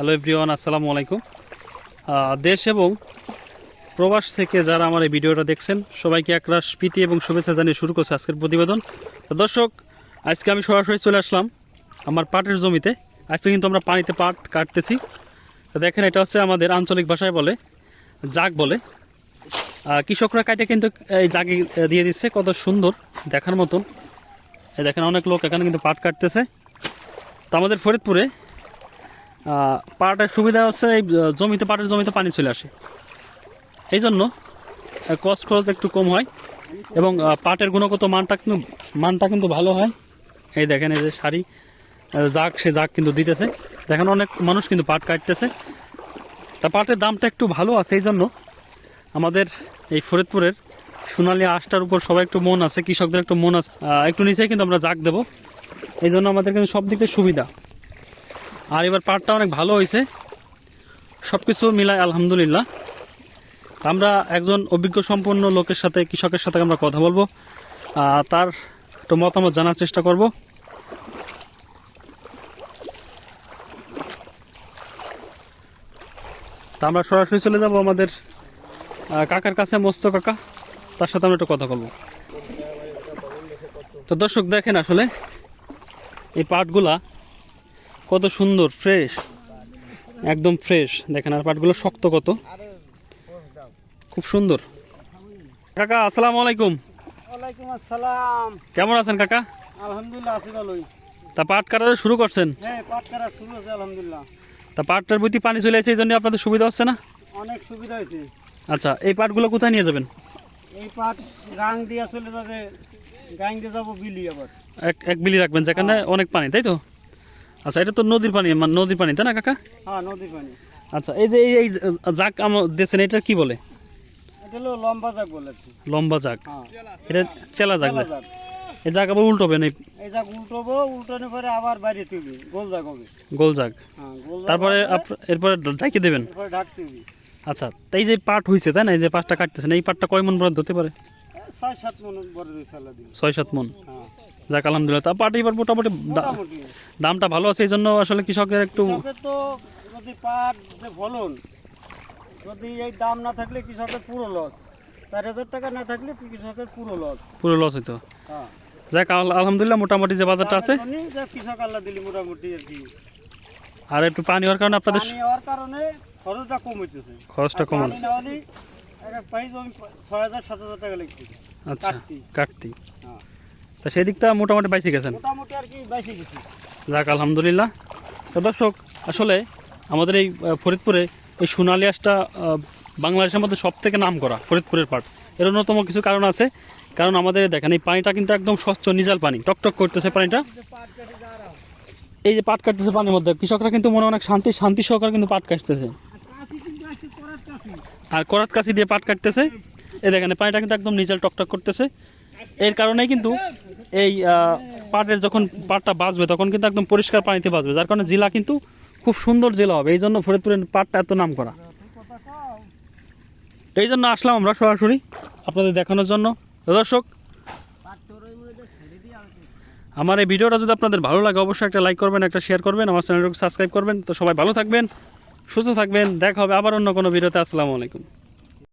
Hello everyone, আসসালামু আলাইকুম। দেশ এবং প্রবাস থেকে যারা আমার এই ভিডিওটা দেখছেন, সবাইকে একরাশ প্রীতি এবং শুভেচ্ছা জানিয়ে শুরু করছে আজকের প্রতিবেদন। দর্শক, আজকে আমি সরাসরি চলে আসলাম আমার পাটের জমিতে। আজকে কিন্তু আমরা পানিতে পাট কাটতেছি। তো দেখেন, এটা হচ্ছে আমাদের আঞ্চলিক ভাষায় বলে জাগ বলে। কৃষকরা কাটে কিন্তু এই জাগে দিয়ে দিচ্ছে, কত সুন্দর দেখার মতন। দেখেন, অনেক লোক এখানে কিন্তু পাট কাটতেছে। তো আমাদের ফরিদপুরে পাটের সুবিধা হচ্ছে এই জমিতে, পাটের জমিতে পানি চলে আসে। এই জন্য কস্ট খরচ একটু কম হয় এবং পাটের গুণগত মানটা কিন্তু মানটা কিন্তু ভালো হয়। এই দেখেন, এই যে শাড়ি জাগ সে জাগ কিন্তু দিতেছে। দেখেন, অনেক মানুষ কিন্তু পাট কাটতেছে। তা পাটের দামটা একটু ভালো আছে এই জন্য আমাদের এই ফরিদপুরের সোনালী আঁশটার উপর সবাই একটু মন আছে, কৃষকদের একটু মন আছে একটু নিচেই কিন্তু আমরা জাগ দেবো। এই জন্য আমাদের কিন্তু সব দিক সুবিধা। আর এবার পাটটা অনেক ভালো হয়েছে। সব কিছু মিলায় আলহামদুলিল্লাহ। আমরা একজন অভিজ্ঞ সম্পন্ন লোকের সাথে, কৃষকের সাথে আমরা কথা বলব। তার একটু মতামত জানার চেষ্টা করব। তা আমরা সরাসরি চলে যাব আমাদের কাকার কাছে, মস্ত কাকা। তার সাথে আমরা একটু কথা বলব। তো দর্শক দেখেন আসলে এই পাটগুলা কত সুন্দর ফ্রেশ একদম ফ্রেশ দেখেন আর পাটগুলো শক্ত কত। খুব সুন্দর। কাকা আসসালামু আলাইকুম। ওয়ালাইকুম আসসালাম। কেমন আছেন কাকা? আলহামদুলিল্লাহ আছি ভালোই। তা পাট কাটা শুরু করছেন? হ্যাঁ পাট কাটা শুরু হয়েছে আলহামদুলিল্লাহ। তা পাটটার প্রতি পানি চলে এসেছে এই জন্য আপনাদের সুবিধা হচ্ছে না? অনেক সুবিধা হয়েছে। আচ্ছা এই পাটগুলো কোথায় নিয়ে যাবেন? এই পাট গাং দিয়া চলে যাবে গাং দিয়ে যাব বিলি আবার। এক এক বিলি রাখবেন যেখানে অনেক পানি তাই তো? আচ্ছা এটা তো নদীর পানি মানে নদীর পানি তাই না কাকা? হ্যাঁ নদীর পানি। আচ্ছা এই যে এই এই জাক আমার দিয়েছেন এটা কি বলে? এটা লম্বা জাগ বলে লম্বা জাগ হ্যাঁ। এটা চেলা চেলা এই জাগ আবার উল্টোবেন এই এই জাগ উল্টোবো উল্টানোর পরে আবার বাইরে তুলবি গোল জাগ হবে। গোল জাগ হ্যাঁ তারপরে এরপরে ঢাকি দেবেন? ঢাকতে আচ্ছা তো এই যে পাট হয়েছে তাই না? এই যে পাটটা কাটতেছেন এই পাটটা কয় মন পর্যন্ত হতে পারে? ছয় সাত মন ছয় সাত মন। হ্যাঁ। যাক আলহামদুলিল্লাহ। তা পাট এবার মোটামুটি দামটা ভালো আছে এই জন্য আসলে কৃষকের একটু তো যদি পাট যে ফলন যদি এই দাম না থাকলে কৃষকের পুরো লস চার হাজার টাকা না থাকলে কৃষকের পুরো লস পুরো লস হইতো। হ্যাঁ। যাক আলহামদুলিল্লাহ মোটামুটি যে বাজারটা আছে। কৃষক আল্লাহ দিলি মোটামুটি আর কি। আর একটু পানি হওয়ার কারণে আপনাদের পানি হওয়ার কারণে খরচটা কম হইতেছে। খরচটা কম পানি না হলে একটা পাইজ আমি ছয় হাজার সাত হাজার টাকা লিখতেছি আচ্ছা কাটতি। তা সেই দিকটা মোটামুটি বাইসে গেছেন? মোটামুটি আর কি বেশি গেছি। যাক আলহামদুলিল্লাহ। তো দর্শক আসলে আমাদের এই ফরিদপুরে এই সোনালি আঁশটা বাংলাদেশের মধ্যে সব থেকে নাম করা ফরিদপুরের পাট। এর অন্যতম কিছু কারণ আছে। কারণ আমাদের দেখেন এই পানিটা কিন্তু একদম স্বচ্ছ নিজাল পানি। টকটক করতেছে পানিটা। এই যে পাট কাটতেছে পানির মধ্যে কৃষকরা কিন্তু মনে অনেক শান্তি শান্তি সহকারে কিন্তু পাট কাটতেছে। আর করাত কাছি দিয়ে পাট কাটতেছে। এই দেখেন এই পানিটা কিন্তু একদম নিজাল টকটক করতেছে। এর কারণেই কিন্তু এই পাটের যখন পাটটা বাঁচবে তখন কিন্তু একদম পরিষ্কার পানিতে বাঁচবে যার কারণে জেলা কিন্তু খুব সুন্দর জেলা হবে। এই জন্য ফরিদপুরের পাটটা এত নাম করা। এই জন্য আসলাম আমরা সরাসরি আপনাদের দেখানোর জন্য। দর্শক, আমার এই ভিডিওটা যদি আপনাদের ভালো লাগে, অবশ্যই একটা লাইক করবেন, একটা শেয়ার করবেন, আমার চ্যানেলটাকে সাবস্ক্রাইব করবেন। তো সবাই ভালো থাকবেন, সুস্থ থাকবেন, দেখা হবে আবার অন্য কোনো ভিডিওতে। আসসালামু আলাইকুম।